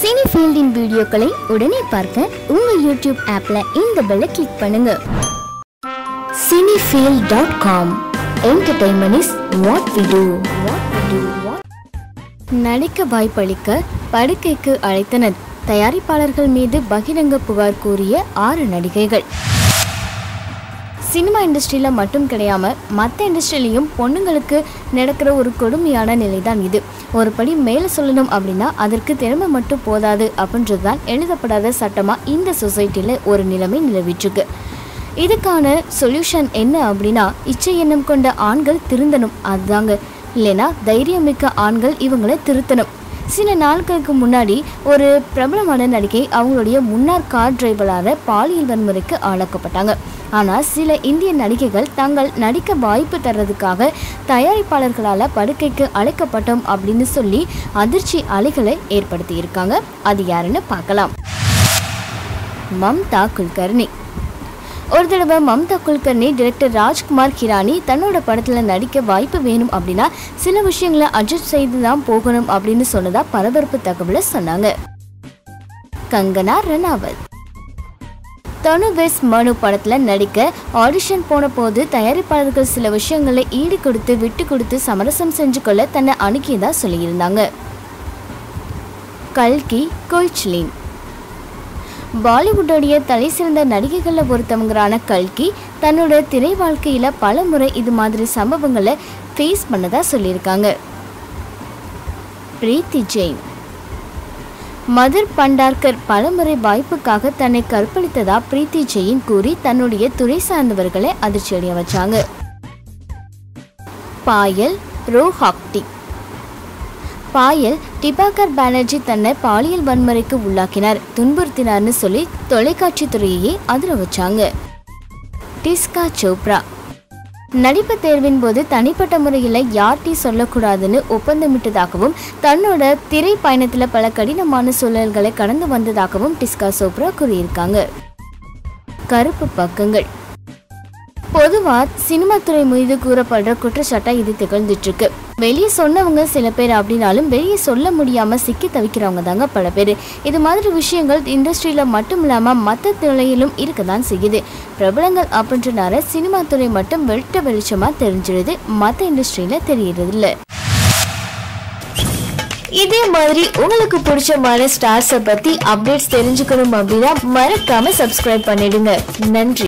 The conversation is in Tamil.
சினிஃபீல்டின் வீடியோக்களை உடனே பார்க்க உங்க யூடியூப் ஆப்ல இந்த பெல்லை கிளிக் பண்ணுங்க. Cinefeel dot com entertainment is what we do what we do நடிக்க வாய்ப்பளிக்க படுக்கைக்கு அழைத்தனர். தயாரிப்பாளர்கள் மீது பகிரங்க புகார் கூறிய ஆறு நடிகைகள். சினிமா இண்டஸ்ட்ரியில் மட்டும் கிடையாமல் மற்ற இண்டஸ்ட்ரியிலையும் பொண்ணுங்களுக்கு நடக்கிற ஒரு கொடுமையான நிலை தான் இது. ஒரு படி மேலே சொல்லணும் அப்படின்னா அதற்கு திறமை மட்டும் போதாது அப்படின்றது தான் எழுதப்படாத சட்டமாக இந்த சொசைட்டியில் ஒரு நிலைமை நிலவிட்டுருக்கு. இதுக்கான சொல்யூஷன் என்ன அப்படின்னா இச்சை எண்ணம் கொண்ட ஆண்கள் திருந்தணும். அதுதாங்க. இல்லைன்னா தைரியமிக்க ஆண்கள் இவங்களை திருத்தணும். சில நாட்களுக்கு முன்னாடி ஒரு பிரபலமான நடிகை அவங்களுடைய முன்னாள் கார் டிரைவரால பாலியல் வன்முறைக்கு ஆளாக்கப்பட்டாங்க. ஆனால் சில இந்திய நடிகைகள் தங்கள் நடிக்க வாய்ப்பு தர்றதுக்காக தயாரிப்பாளர்களால் படுக்கைக்கு அழைக்கப்பட்டோம் அப்படின்னு சொல்லி அதிர்ச்சி அலைகளை ஏற்படுத்தி இருக்காங்க அது யாருன்னு பார்க்கலாம். மம்தா குல்கர்னி ஒரு தடவை மம்தா குல்கர்னி டிரெக்டர் ராஜ்குமார் ஹிரானி தன்னோட படத்தில் நடிக்க வாய்ப்பு வேணும் அப்படின்னா சில விஷயங்களை அட்ஜஸ்ட் செய்து தான் போகணும் அப்படின்னு சொன்னதா பரபரப்பு தகவலை சொன்னாங்க. கங்கனா ரனாவத் தனுவேஸ் மனு படத்தில் நடிக்க ஆடிஷன் போன போது தயாரிப்பாளர்கள் சில விஷயங்களை ஈடு கொடுத்து விட்டு கொடுத்து சமரசம் செஞ்சு கொள்ள தன்னை அணுகியதா சொல்லியிருந்தாங்க. கல்கி கொய்ச்லின் பாலிவுட்டுடைய தலை சிறந்த நடிகைகளில் ஒருத்தவங்களான கல்கி தன்னோட திரை வாழ்க்கையில் பல முறை இது மாதிரி சம்பவங்களை ஃபேஸ் பண்ணதா சொல்லியிருக்காங்க. பிரீத்தி ஜெயின். மதுர் பண்டார்கர் பலமுறை வாய்ப்புக்காக தன்னை கற்பழித்ததா பிரீத்தி ஜெயின் கூறி தன்னுடைய துறை சார்ந்தவர்களை அதிர்ச்சியடைய வச்சாங்க. பாயல் ரோஹாக்டிக் பாயல் டிபாகர் பானர்ஜி தன்னை பாலியல் வன்முறைக்கு உள்ளாக்கினார். துன்புறுத்தினார்னு சொல்லி தொலைக்காட்சி துறையையே அதிர வச்சாங்க. டிஸ்கா சோப்ரா. நடிப்பு தேர்வின் போது தனிப்பட்ட முறையில் யார்ட்டையும் சொல்லக்கூடாதுன்னு ஒப்பந்தமிட்டதாகவும் தன்னோட திரை பயணத்தில் பல கடினமான சூழல்களை கடந்து வந்ததாகவும் டிஸ்கா சோப்ரா கூறியிருக்காங்க. கருப்பு பக்கங்கள். பொதுவாக சினிமா துறை மீது கூறப்படுற குற்றச்சாட்டாக இது திகழ்ந்துட்டுருக்கு. வெளியே சொன்னவங்க சில பேர் அப்படின்னாலும் வெளியே சொல்ல முடியாமல் சிக்கி தவிக்கிறவங்க தாங்க பல பேர். இது மாதிரி விஷயங்கள் இண்டஸ்ட்ரியில் மட்டும் இல்லாமல் மற்ற துறையிலும் இருக்க தான் செய்யுது. பிரபலங்கள் அப்படின்றனால சினிமா துறை மட்டும் வெட்ட வெளிச்சமாக தெரிஞ்சிடுது மற்ற இண்டஸ்ட்ரியில் தெரியறது இதே மாதிரி உங்களுக்கு பிடிச்சமான ஸ்டார்ஸை பற்றி அப்டேட்ஸ் தெரிஞ்சுக்கணும் அப்படின்னா மறக்காம சப்ஸ்கிரைப் பண்ணிடுங்க. நன்றி.